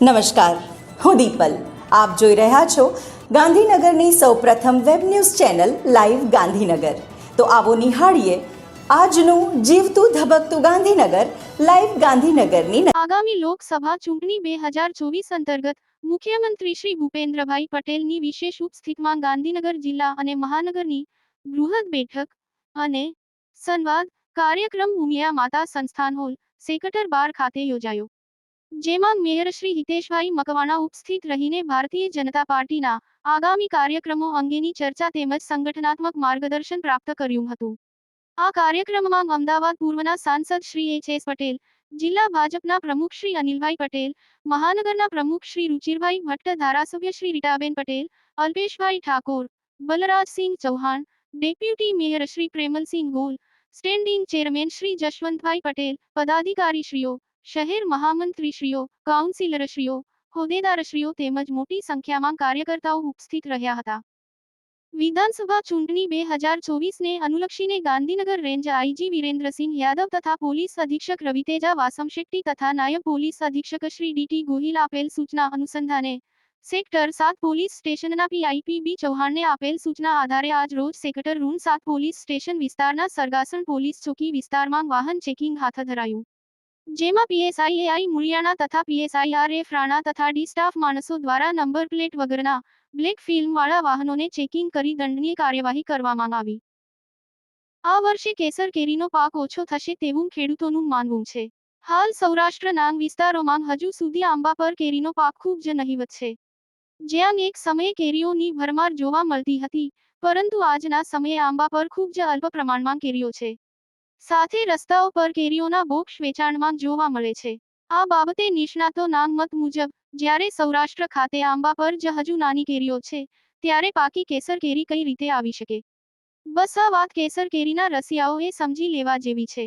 નમસ્કાર, હું દીપલ. આપ જોઈ રહ્યા છો ગાંધીનગરની સૌપ્રથમ web news channel live Gandhinagar. તો આવો નિહાળીએ આજનું જીવતું ધબકતું ગાંધીનગર, લાઈવ ગાંધીનગરની આગામી લોકસભા ચૂંટણી બે હજાર ચોવીસ અંતર્ગત મુખ્યમંત્રી શ્રી ભૂપેન્દ્રભાઈ પટેલની વિશેષ ઉપસ્થિતિમાં ગાંધીનગર જિલ્લા અને મહાનગરની બૃહદ બેઠક અને સંવાદ કાર્યક્રમ ઉમિયા માતા સંસ્થાન હોલ, સેક્ટર બાર ખાતે યોજાયો. જેમાં મેયર શ્રી હિતેશભાઈ મકવાણા ઉપસ્થિત રહીને ભારતીય જનતા પાર્ટીના આગામી કાર્યક્રમો અંગેની ચર્ચા તેમજ સંગઠનાત્મક માર્ગદર્શન પ્રાપ્ત કર્યું હતું. આ કાર્યક્રમમાં અમદાવાદ પૂર્વના સાંસદ શ્રી એચ એસ પટેલ, જિલ્લા ભાજપના પ્રમુખ શ્રી અનિલભાઈ પટેલ, મહાનગરના પ્રમુખ શ્રી રુચિરભાઈ ભટ્ટ, ધારાસભ્ય Shri Ritaben Patel, Alpeshbhai Thakor, Balrajsinh Chauhan, deputy mayor Shri Premalsinh Gol, standing chairman Shri Jashvantbhai Patel, પદાધિકારીશ્રીઓ શહેર મહામંત્રીશ્રીઓ, કાઉન્સિલરશ્રીઓ, હોદ્દેદારશ્રીઓ તેમજ મોટી સંખ્યામાં કાર્યકર્તાઓ ઉપસ્થિત રહ્યા હતા. વિધાનસભા ચૂંટણી બે હજાર ચોવીસને અનુલક્ષીને ગાંધીનગર રેન્જ આઈજી વિરેન્દ્રસિંહ યાદવ તથા પોલીસ અધિક્ષક રવિતેજા વાસમશેટ્ટી તથા નાયબ પોલીસ અધિક્ષક શ્રી ડીટી ગોહિલ આપેલ સૂચના અનુસંધાને સેક્ટર સાત પોલીસ સ્ટેશનના પીઆઈપી બી ચૌહાણને આપેલ સૂચના આધારે આજ રોજ સેક્ટર રૂમ સાત પોલીસ સ્ટેશન વિસ્તારના સરગાસણ પોલીસ ચોકી વિસ્તારમાં વાહન ચેકિંગ હાથ ધરાયું. જેમાં પીએસઆઈ એઆઈ મુળિયાણા તથા પીએસઆઈ રાણા તથા ડી સ્ટાફ માણસો દ્વારા નંબર પ્લેટ વગરના બ્લેક ફિલ્મવાળા વાહનોને ચેકિંગ કરી દંડની કાર્યવાહી કરવામાં આવી. આ વર્ષે કેસર કેરીનો પાક ઓછો થશે તેવું ખેડૂતોનું માનવું છે. હાલ સૌરાષ્ટ્રના વિસ્તારોમાં હજુ સુધી આંબા પર કેરીનો પાક ખૂબ જ નહીવત છે. જ્યાં એક સમયે કેરીઓની ભરમાર જોવા મળતી હતી, પરંતુ આજના સમયે આંબા પર ખૂબ જ અલ્પ પ્રમાણમાં કેરીઓ છે. સાથે રસ્તાઓ પર કેરીઓના બોક્સ વેચાણમાં જોવા મળે છે. આ બાબતે નિષ્ણાતોના મત મુજબ, જ્યારે સૌરાષ્ટ્ર ખાતે આંબા પર જ હજુ નાની કેરીઓ છે, ત્યારે પાકી કેસર કેરી કઈ રીતે આવી શકે? બસ આ વાત કેસર કેરીના રસિયાઓએ સમજી લેવા જેવી છે.